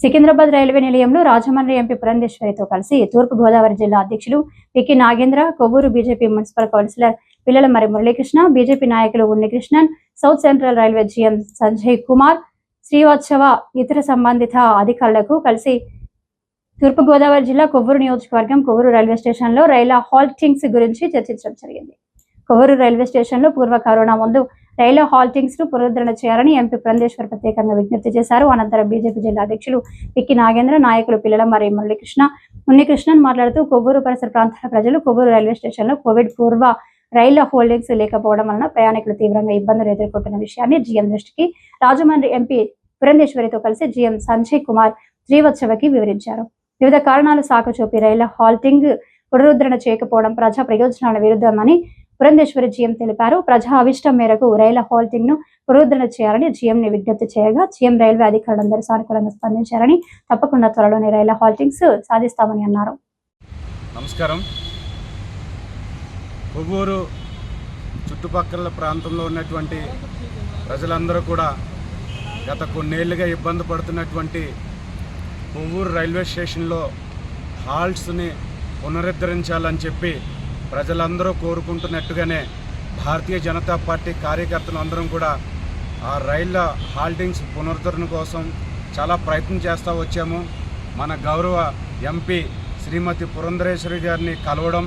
Secunderabad railway నిలయంలో Rajahmundry MP పురంధేశ్వరితో కలిసి తూర్పు గోదావరి జిల్లా అధ్యక్షులు Piki Nagendra Kovvur BJP municipal councillor పిల్లల మరి మురళీకృష్ణ బీజేపీ నాయకులు Unnikrishnan South Central Railway GM Sanjay Kumar Srivastava ఇతర సంబంధిత అధికారులకు కలిసి తూర్పు గోదావరి జిల్లా కొవ్వూరు నియోజకవర్గం కొవ్వూరు రైల్వే స్టేషన్లో రైళ్ళ హాల్టింగ్స్ గురించి చర్చించడం జరిగింది. కొవ్వూరు రైల్వే స్టేషన్లో పూర్వ కరోనా ముందు రైలు హాల్టింగ్స్ను పునరుద్ధరణ చేయాలని ఎంపీ పురంధేశ్వర్ ప్రత్యేకంగా విజ్ఞప్తి చేశారు. అనంతరం బీజేపీ జిల్లా అధ్యక్షులు పిక్కి నాగేంద్ర నాయకులు పిల్లల మరి మురళీకృష్ణ ఉన్నికృష్ణన్ మాట్లాడుతూ కొవ్వూరు పరిసర ప్రాంతాల ప్రజలు కొవ్వూరు రైల్వే స్టేషన్లో కోవిడ్ పూర్వ రైళ్ళ హోల్డింగ్స్ లేకపోవడం వలన ప్రయాణికులు తీవ్రంగా ఇబ్బందులు ఎదుర్కొంటున్న విషయాన్ని జీఎం దృష్టికి రాజమండ్రి ఎంపీ పురంధేశ్వరితో కలిసి జీఎం సంజయ్ కుమార్ శ్రీవత్సవకి వివరించారు. వివిధ కారణాలు సాకు చూపి రైళ్ళ హాల్టింగ్ పునరుద్ధరణ చేయకపోవడం ప్రజా ప్రయోజనాల విరుద్ధమని పురంధేశ్వరి జీఎం తెలిపారు. ప్రజా అవిష్టం మేరకు రైళ్ళ హాల్టింగ్ను పునరుద్ధరణ చేయాలని జీఎం ని విజ్ఞప్తి చేయగా జీఎం రైల్వే అధికారులందరూ సానుకూలంగా స్పందించారని తప్పకుండా త్వరలోనే రైళ్ళ హాల్టింగ్స్ సాధిస్తామని అన్నారు. నమస్కారం. కొవ్వూరు చుట్టుపక్కల ప్రాంతంలో ఉన్నటువంటి ప్రజలందరూ కూడా గత కొన్నేళ్ళుగా ఇబ్బంది పడుతున్నటువంటి కొవ్వూరు రైల్వే స్టేషన్లో హాల్ట్స్ని పునరుద్ధరించాలని చెప్పి ప్రజలందరూ కోరుకుంటున్నట్టుగానే భారతీయ జనతా పార్టీ కార్యకర్తలు అందరం కూడా ఆ రైళ్ళ హాల్టింగ్స్ పునరుద్ధరణ కోసం చాలా ప్రయత్నం చేస్తూ వచ్చాము. మన గౌరవ ఎంపీ శ్రీమతి పురంధరేశ్వరి గారిని కలవడం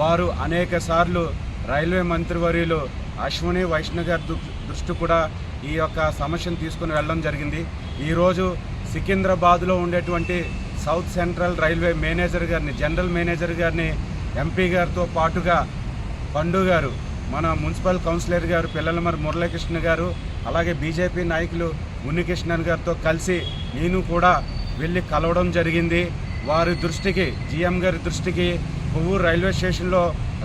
వారు అనేక సార్లు రైల్వే మంత్రివర్యులు అశ్విని వైష్ణవ్ గారి దృష్టి కూడా ఈ యొక్క సమస్యను తీసుకుని వెళ్ళడం జరిగింది. ఈరోజు సికింద్రాబాద్లో ఉండేటువంటి సౌత్ సెంట్రల్ రైల్వే మేనేజర్ గారిని జనరల్ మేనేజర్ గారిని ఎంపీ గారితో పాటుగా పండు గారు మన మున్సిపల్ కౌన్సిలర్ గారు పిల్లలమరి మురళీకృష్ణ గారు అలాగే బీజేపీ నాయకులు ఉన్నికృష్ణన్ గారితో కలిసి నేను కూడా వెళ్ళి కలవడం జరిగింది. వారి దృష్టికి జిఎం గారి దృష్టికి కొవ్వూరు రైల్వే స్టేషన్లో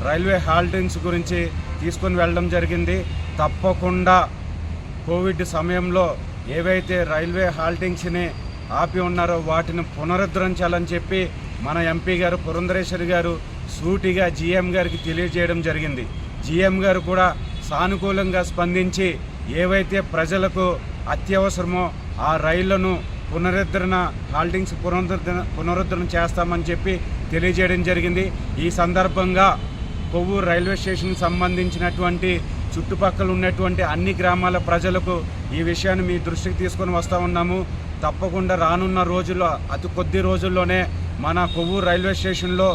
రైల్వే హాల్టింగ్స్ గురించి తీసుకొని వెళ్ళడం జరిగింది. తప్పకుండా కోవిడ్ సమయంలో ఏవైతే రైల్వే హాల్టింగ్స్ని ఆపి ఉన్నారో వాటిని పునరుద్ధరించాలని చెప్పి మన ఎంపీ గారు పురంధరేశ్వరి గారు సూటిగా జీఎం గారికి తెలియజేయడం జరిగింది. జీఎం గారు కూడా సానుకూలంగా స్పందించి ఏవైతే ప్రజలకు అత్యవసరమో ఆ రైళ్ళను పునరుద్ధరణ హాల్టింగ్స్ పునరుద్ధరణ పునరుద్ధరణ చేస్తామని చెప్పి తెలియజేయడం జరిగింది. ఈ సందర్భంగా కొవ్వూరు రైల్వే స్టేషన్కి సంబంధించినటువంటి చుట్టుపక్కల ఉన్నటువంటి అన్ని గ్రామాల ప్రజలకు ఈ విషయాన్ని మీ దృష్టికి తీసుకొని వస్తూ ఉన్నాము. తప్పకుండా రానున్న రోజుల్లో అతి కొద్ది రోజుల్లోనే మన కొవ్వూరు రైల్వే స్టేషన్లో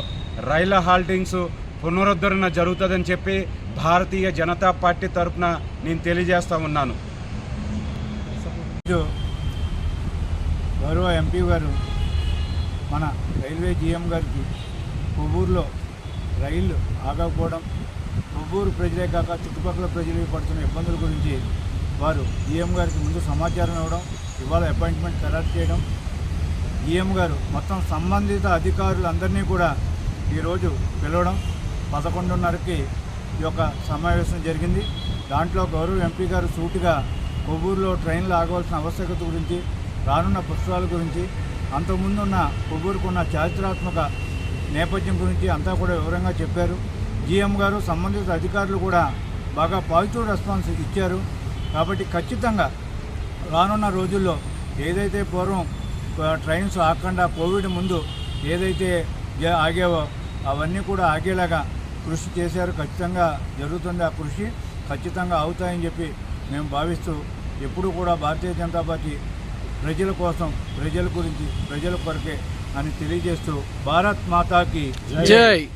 రైళ్ళ హాల్టింగ్స్ పునరుద్ధరణ జరుగుతుందని చెప్పి భారతీయ జనతా పార్టీ తరఫున నేను తెలియజేస్తా ఉన్నాను. గౌరవ ఎంపీ గారు మన రైల్వే జీఎం గారికి కొవ్వూరులో రైళ్ళు ఆగకపోవడం కొవ్వూరు ప్రజలే కాక చుట్టుపక్కల ప్రజలు పడుతున్న ఇబ్బందుల గురించి వారు జీఎం గారికి ముందు సమాచారం ఇవ్వడం ఇవాళ అపాయింట్మెంట్ ఖరారు చేయడం జీఎం గారు మొత్తం సంబంధిత అధికారులందరినీ కూడా ఈరోజు పిలవడం పదకొండున్నరకి ఈ యొక్క సమావేశం జరిగింది. దాంట్లో గౌరవ ఎంపీ గారు సూటిగా కొవ్వూరులో ట్రైన్లు ఆగవలసిన ఆవశ్యకత గురించి రానున్న పుస్తకాల గురించి అంతకుముందు ఉన్న కొవ్వూరుకున్న చారిత్రాత్మక నేపథ్యం గురించి అంతా కూడా వివరంగా చెప్పారు. జీఎం గారు సంబంధిత అధికారులు కూడా బాగా పాజిటివ్ రెస్పాన్స్ ఇచ్చారు. కాబట్టి ఖచ్చితంగా రానున్న రోజుల్లో ఏదైతే పూర్వం ట్రైన్స్ ఆగకుండా కోవిడ్ ముందు ఏదైతే ఆగేవో అవన్నీ కూడా ఆగేలాగా కృషి చేశారు. ఖచ్చితంగా జరుగుతుంది ఆ కృషి. ఖచ్చితంగా అవుతాయని చెప్పి మేము భావిస్తూ ఎప్పుడూ కూడా భారతీయ జనతా పార్టీ ప్రజల కోసం ప్రజల గురించి ప్రజల కొరకే అని తెలియజేస్తూ భారత్ మాతాకి జై.